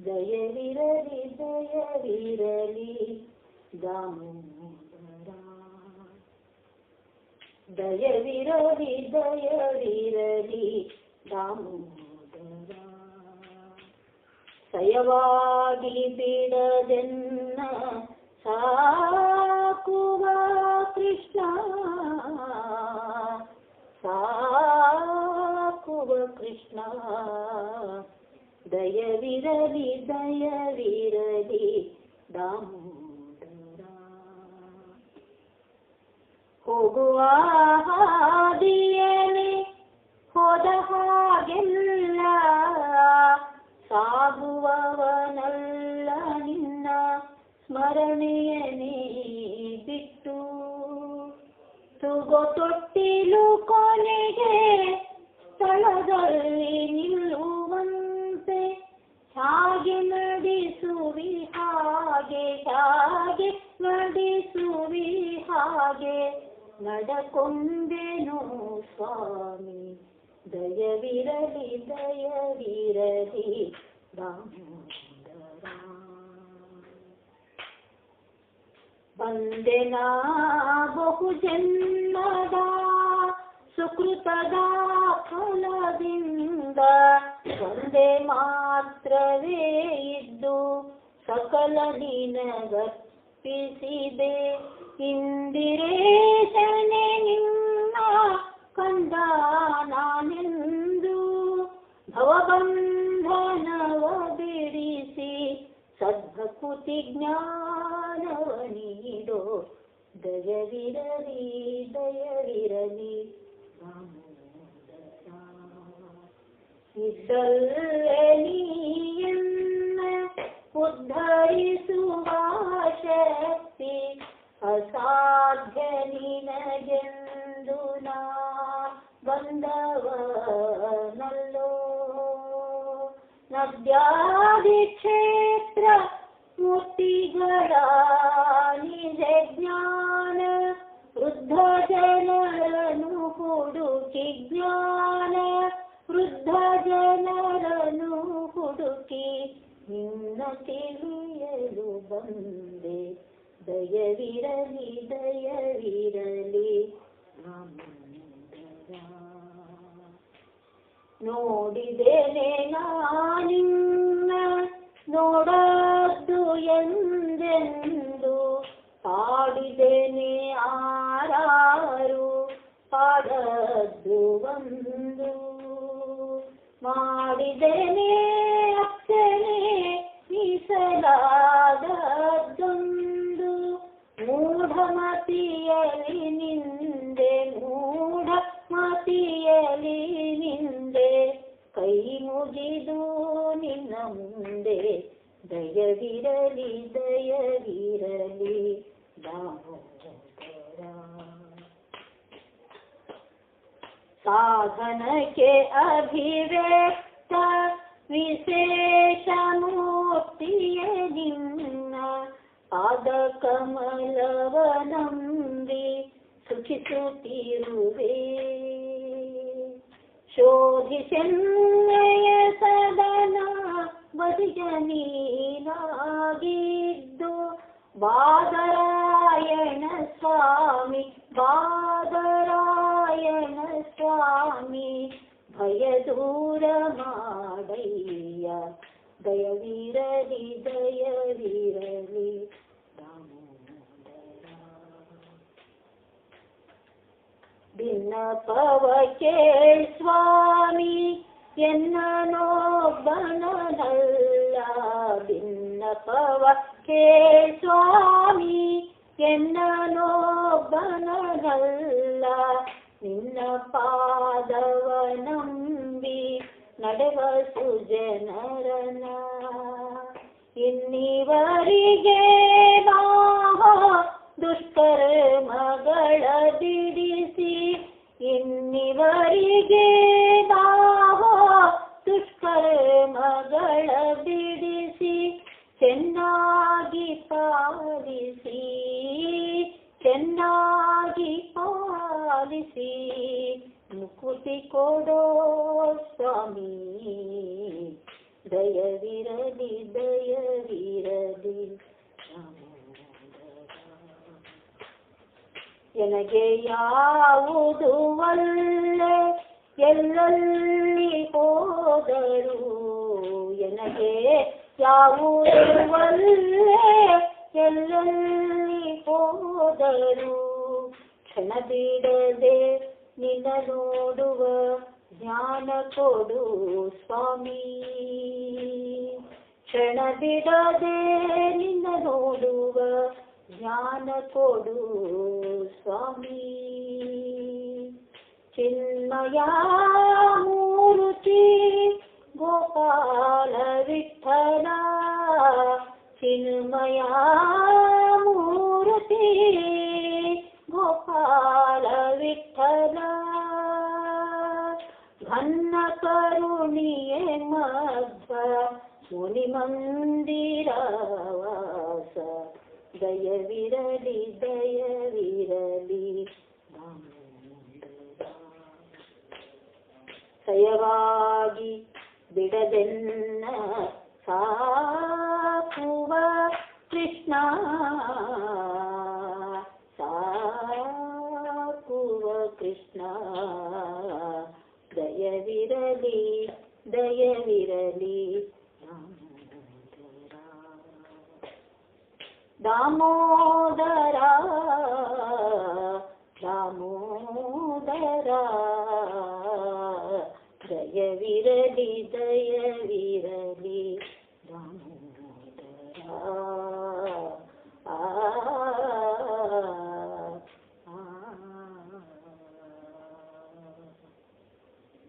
ದಯವಿರಲಿ ದಯವಿರಲಿ ದಾಮೋದರ ದಯವಿರಲಿ ದಯವಿರಲಿ ದಾಮೋದರ ಸಯವಾಗಿ ಬಿಡದೆನ್ನ ಸಾಕುವ ಕೃಷ್ಣ ಸಾಕುವ ಕೃಷ್ಣ ದಯವಿರಲಿ ದಯವಿರಲಿ. ದಾಮೋದರ. ಹೋಗುವ ಹಾದಿಯಲಿ ಹೋದ ಹಾಗೆಲ್ಲ, ಸಾಗುವವನಲ್ಲ ನಿನ್ನ ಸ್ಮರಣೆಯನೇ ಬಿಟ್ಟು. ತುಗೋ ತೊಟ್ಟಿಲು ಕೊನೆಗೆ ಸ್ಥಳದಲ್ಲಿ ಹಾಗೆ ನಡಕೊಂಡೆನು ಸ್ವಾಮಿ. ದಯವಿರಲಿ ದಯವಿರಲಿ, ದಾಮೋದರ. ಬಂದೆನಾ ಬಹು ಜನ್ಮದ, ಸುಕೃತದ ಫಲದಿಂದ. ಒಂದೇ ಮಾತ್ರವೇ ಇದ್ದು, ಸಕಲ ನಿನಗರ್ಪಿಸಿದೆ. ಇಂದಿರೇಶನೆ ನಿನ್ನ ಕಂದ ನಾನೆಂದು ಭವಬಂಧನವ ಬಿಡಿಸಿ ಸದ್ಭಕುತಿ ಜ್ಞಾನವ ನೀಡೋ ದಯವಿರಲಿ ದಯವಿರಲಿ ದಾಮೋದರ. ಇದ್ದಲ್ಲೇ ನೀಯನ್ನ ಉದ್ಧರಿಸುವ ಶಕ್ತಿ ಅಸಾಧ್ಯ ನಿನಗೆಂದು ನಾ ಬಂದವನಲ್ಲೋ? ನದ್ಯಾದಿ ಕ್ಷೇತ್ರ ಮೂರ್ತಿಗಳ ನಿಜ ಜ್ಞಾನ, ವೃದ್ಧ ಜನರನು ಹುಡುಕಿ ಜ್ಞಾನ, ವೃದ್ಧ ಜನರನು ಹುಡುಕಿ ನಿನ್ನ ತಿಳಿಯಲು ಬಂದೆ. ದಯವಿರಲಿ ದಯವಿರಲಿ. ನೋಡಿದೇನೆ ನಾನಿನ್ನ ನೋಡದ್ದು ಎಂದೆಂದು. ಪಾಡಿದೇನೆ ಆರಾರು ಪಾಡದ್ದು ಒಂದು. ಮಾಡಿದೇನೆ ದಯವಿರಲಿ ದಯವಿರಲಿ ದಾಮೋದರ ಸಾಧನಕ್ಕೆ ಅಭಿವ್ಯಕ್ತ ವಿಶೇಷ ಮೂರ್ತಿಯ ನಿನ್ನ ಪಾದ ಕಮಲವ ನಂಬಿ ಸುಖಿಸುತ್ತಿರುವೆ ಶೋಧಿಸೆನ್ನೆಯ ಸದನ ನೀನಾಗಿದ್ದು ಬಾದರಾಯಣ ಸ್ವಾಮಿ ಬಾದರಾಯಣ ಸ್ವಾಮಿ ಭಯ ದೂರ ಮಾಡಯ್ಯ. ದಯವಿರಲಿ ದಯವಿರಲಿ. ದಾಮೋದರ. ಭಿನ್ನಪವ ಕೇಳ್ ಸ್ವಾಮಿ ಎನ್ನನೊಬ್ಬನಲ್ಲ ಭಿನ್ನಪವ ಕೇಳ್ ಸ್ವಾಮಿ ಎನ್ನನೊಬ್ಬನಲ್ಲ ನಿನ್ನ ಪಾದವ ನಂಬಿ ನಡೆವ ಸುಜನರನ ಇನ್ನಿವರಿಗೆ ಚೆನ್ನಾಗಿ ಪಾಲಿಸಿ ಚೆನ್ನಾಗಿ ಪಾಲಿಸಿ ಮುಕುತಿ ಕೊಡೋ ಸ್ವಾಮಿ ದಯವಿರಲಿ ದಯವಿರಲಿ ಎನಗೆ ಯಾವುದು ಒಳ್ಳೆ ಎಲ್ಲೆಲ್ಲಿ ಹೋದರು ಎನಗೆ ಯಾವುದು ಒಳ್ಳೆ ಎಲ್ಲೆಲ್ಲಿ ಹೋದರು ಕ್ಷಣ ಬಿಡದೆ ನಿನ್ನ ನೋಡುವ ಜ್ಞಾನ ಕೊಡು ಸ್ವಾಮಿ ಕ್ಷಣ ಬಿಡದೆ ನಿನ್ನ ನೋಡುವ ಜ್ಞಾನ ಕೊಡು ಸ್ವಾಮಿ ಚಿನ್ಮಯ ಮೂರುತಿ ಗೋಪಾಲ ವಿಠಲ ಚಿನ್ಮಯ ಮೂರುತಿ ಗೋಪಾಲ ವಿಠಲ ಘನ್ನ ಕರುಣಿಯೇ ಮಧ್ವ ಮುನಿ ಮಂದಿರ ವಾಸ ದಯವಿರಲಿ ದಯವಿರಲಿ ಸಯವಾಗಿ ಬಿಡದೆನ್ನ ಸಾಕುವ తక్కువ కృష్ణ సాకువ కృష్ణ దయవిరలి దయవిరలి దామోదర దామోదర దయవిరలి దయవి